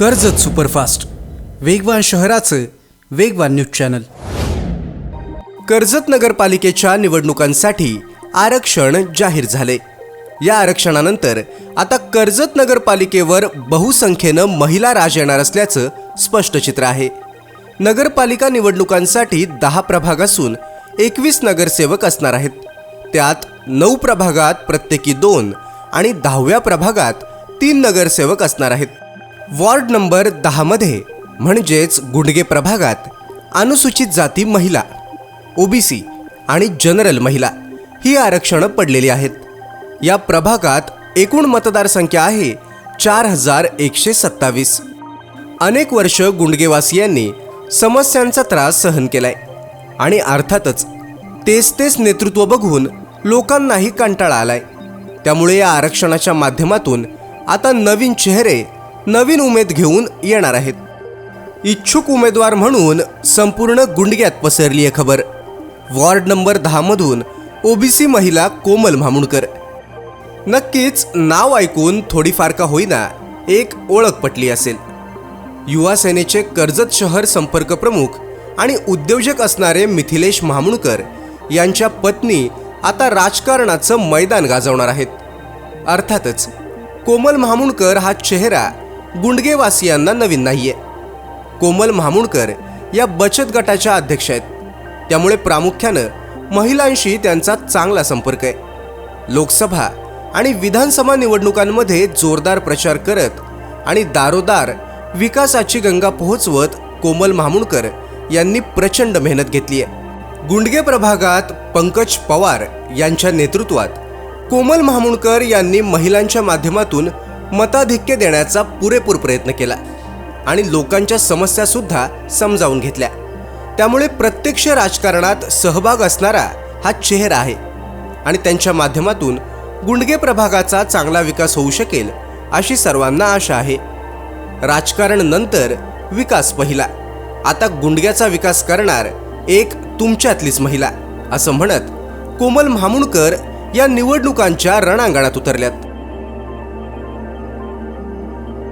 Karjat superfast. वेगवान शहराचं वेगवान न्यूज चॅनल. कर्जत नगरपालिकेच्या निवडणुकांसाठी आरक्षण जाहीर झाले. या आरक्षणानंतर आता कर्जत नगरपालिकेवर बहुसंख्येनं महिला राज येणार असल्याचं स्पष्ट चित्र आहे. नगरपालिका निवडणुकांसाठी दहा प्रभाग असून एकवीस नगरसेवक असणार आहेत. त्यात नऊ प्रभागात प्रत्येकी दोन आणि दहाव्या प्रभागात तीन नगरसेवक असणार आहेत. वॉर्ड नंबर दहामध्ये म्हणजेच गुंडगे प्रभागात अनुसूचित जाती महिला ओबीसी आणि जनरल महिला ही आरक्षणं पडलेली आहेत. या प्रभागात एकूण मतदारसंख्या आहे चार हजार एकशे सत्तावीस. अनेक वर्ष गुंडगेवासियांनी समस्यांचा त्रास सहन केलाय आणि अर्थातच तेच तेच नेतृत्व बघून लोकांनाही कंटाळा आलाय. त्यामुळे या आरक्षणाच्या माध्यमातून आता नवीन चेहरे नवीन उमेद घेऊन येणार आहेत. इच्छुक उमेदवार म्हणून संपूर्ण गुंडग्यात पसरली आहे खबर. वॉर्ड नंबर दहामधून ओबीसी महिला कोमल म्हामुणकर. नक्कीच नाव ऐकून थोडीफार का होईना एक ओळख पटली असेल. युवा सेनेचे कर्जत शहर संपर्क प्रमुख आणि उद्योजक असणारे मिथिलेश म्हामुणकर यांच्या पत्नी आता राजकारणाचं मैदान गाजवणार आहेत. अर्थातच कोमल म्हामुणकर हा चेहरा गुंडगेवासियांना नवीन नाहीये. कोमल म्हामुणकर या बचत गटाच्या अध्यक्ष आहेत. त्यामुळे प्रामुख्यानं महिलांशी त्यांचा चांगला संपर्क आहे. लोकसभा आणि विधानसभा निवडणुकांमध्ये जोरदार प्रचार करत आणि दारोदार विकासाची गंगा पोहोचवत कोमल म्हामुणकर यांनी प्रचंड मेहनत घेतली आहे. गुंडगे प्रभागात पंकज पवार यांच्या नेतृत्वात कोमल म्हामुणकर यांनी महिलांच्या माध्यमातून मताधिक्य देण्याचा पुरेपूर प्रयत्न केला आणि लोकांच्या समस्यासुद्धा समजावून घेतल्या. त्यामुळे प्रत्यक्ष राजकारणात सहभाग असणारा हा चेहरा आहे आणि त्यांच्या माध्यमातून गुंडगे प्रभागाचा चांगला विकास होऊ शकेल अशी सर्वांना आशा आहे. राजकारण नंतर विकास पहिला. आता गुंडग्याचा विकास करणार एक तुमच्यातलीच महिला असं म्हणत कोमल म्हामुणकर या निवडणुकांच्या रणांगणात उतरल्यात.